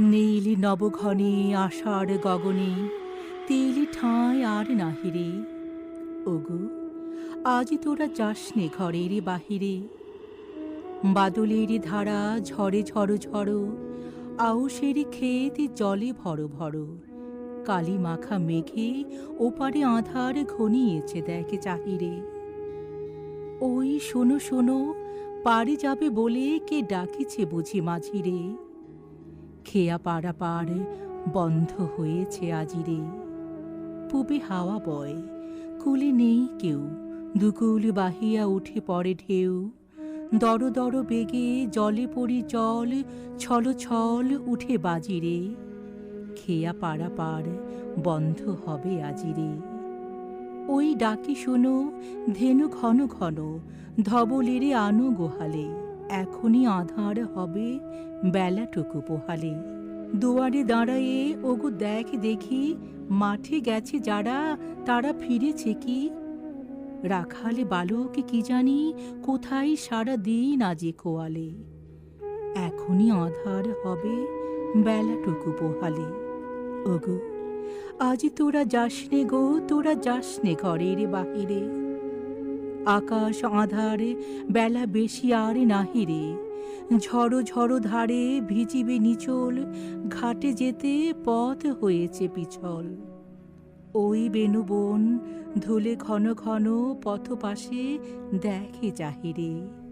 নীলি নবঘনে আষাঢ় গগনে, তেলি ঠাঁই আর নাহিরে। ওগো, আজ তোরা যাসনে ঘরের বাহিরে। বাদলের ধারা ঝরে ঝড়ো ঝড়ো আউসের ক্ষেত জলে ভরো ভরো। কালি মাখা মেঘে ওপারে আধার ঘনিয়েছে দেখে চাহিরে। ওই শোনো শোনো, পারে যাবে বলে কে ডাকিছে বুঝি মাঝিরে। খেয়া পাড়া পার বন্ধ হয়েছে আজিরে পুবে হাওয়া বয়, কুলে নেই কেউ, দুকুল বাহিয়া উঠে পড়ে ঢেউ। দর দর বেগে জলে পড়ি জল ছল ছল উঠে বাজিরে খেয়া পাড়া পার বন্ধ হবে আজিরে ওই ডাকি শোনো, ধেনু ঘন ঘন ধবলেরে আনো গোহালে। এখনই আধার হবে বেলাটুকু পোহালে। দুয়ারে দাঁড়ায়ে, ওগো দেখ দেখি, মাঠে গেছে যারা, তারা ফিরেছে কি? রাখালে বালক কি জানি, কোথায় সারা দিন আজি কোয়ালে এখনই আধার হবে বেলাটুকু পোহালে। ওগো, আজ তোরা যাসনে গো, তোরা যাসনে ঘরের বাহিরে। আকাশ আধারে, বেলা বেশি আর নাহিরে ঝড়ো ঝড়ো ধারে ভিজিবে নিচল, ঘাটে যেতে পথ হয়েছে পিছল। ওই বেনুবন ধুলে ঘন ঘন পথ পাশে দেখে চাহিরে